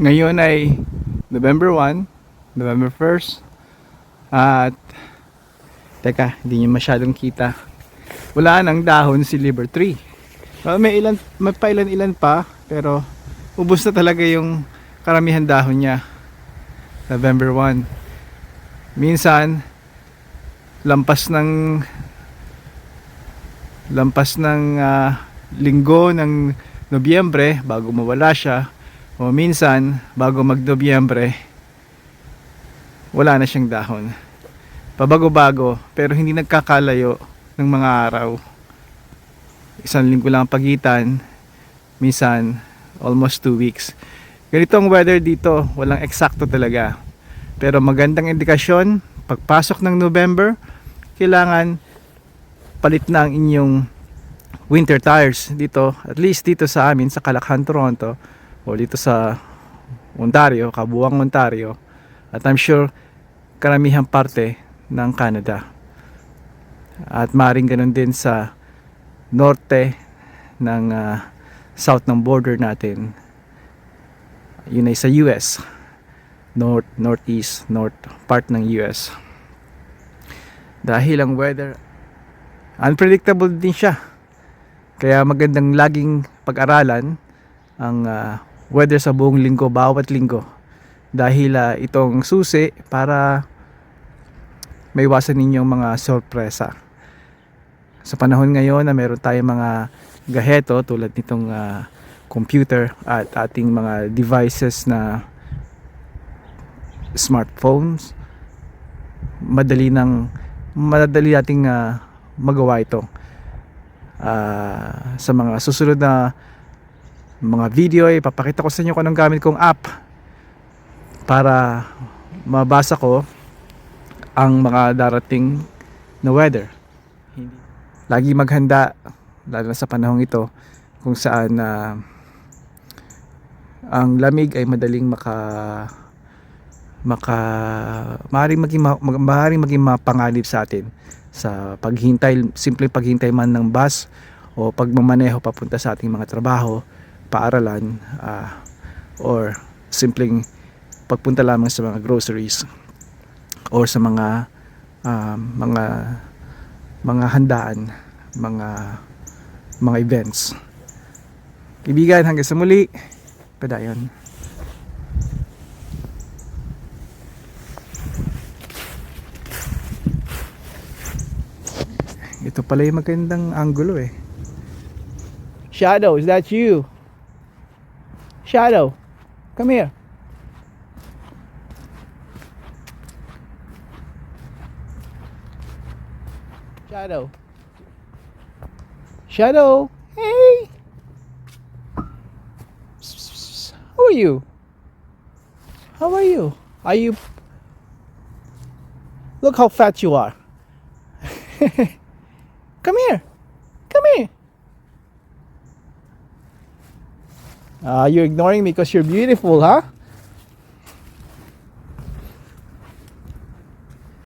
Ngayon ay November 1, November 1st. At teka, hindi niyo masyadong kita. Wala nang dahon si liver tree. Well, may ilan may pa ilan-ilan pa pero ubos na talaga yung karamihan dahon niya. November 1. Minsan lampas ng lampas ng ah, linggo ng Nobyembre bago mawala siya o minsan bago mag-Nobyembre wala na siyang dahon. Pabago-bago pero hindi nagkakalayo ng mga araw. Isang linggo lang ang pagitan, minsan almost two weeks. Ganito ang weather dito, walang eksakto talaga. Pero magandang indikasyon, pagpasok ng November, kailangan palit na ang inyong winter tires dito, at least dito sa amin sa Kalakhan, Toronto o dito sa Ontario, Kabuang Ontario at I'm sure karamihan parte ng Canada. At maring ganun din sa norte ng ah, south ng border natin. Yun ay sa US north, northeast, north part ng US dahil ang weather unpredictable din siya. Kaya magandang laging pag-aralan ang ah, weather sa buong linggo bawat linggo dahil ah, itong susi para may iwasan ninyong mga sorpresa. Sa panahon ngayon na meron tayong mga gaheto tulad nitong ah, computer at ating mga devices na smartphones madali nang madali nating ah, magawa ito. Ah, sa mga susunod na mga video ay papakita ko sa inyo kung anong gamit kong app para mabasa ko ang mga darating na weather. Lagi maghanda lalo na sa panahong ito kung saan na ang lamig ay madaling maka maka maaaring maging ma- maaaring maging mapanganib sa atin sa paghintay simple paghintay man ng bus o pagmamaneho papunta sa ating mga trabaho paaralan ah, or simpleng pagpunta lamang sa mga groceries or sa mga ah, mga mga handaan mga mga events kaibigan hanggang sa muli padayon Ito pala yung magandang angulo eh. Shadow, is that you? Shadow, come here. Shadow. Shadow, hey. How are you? How are you? Are you? Look how fat you are. Come here. Come here. Ah, you're ignoring me because you're beautiful, huh?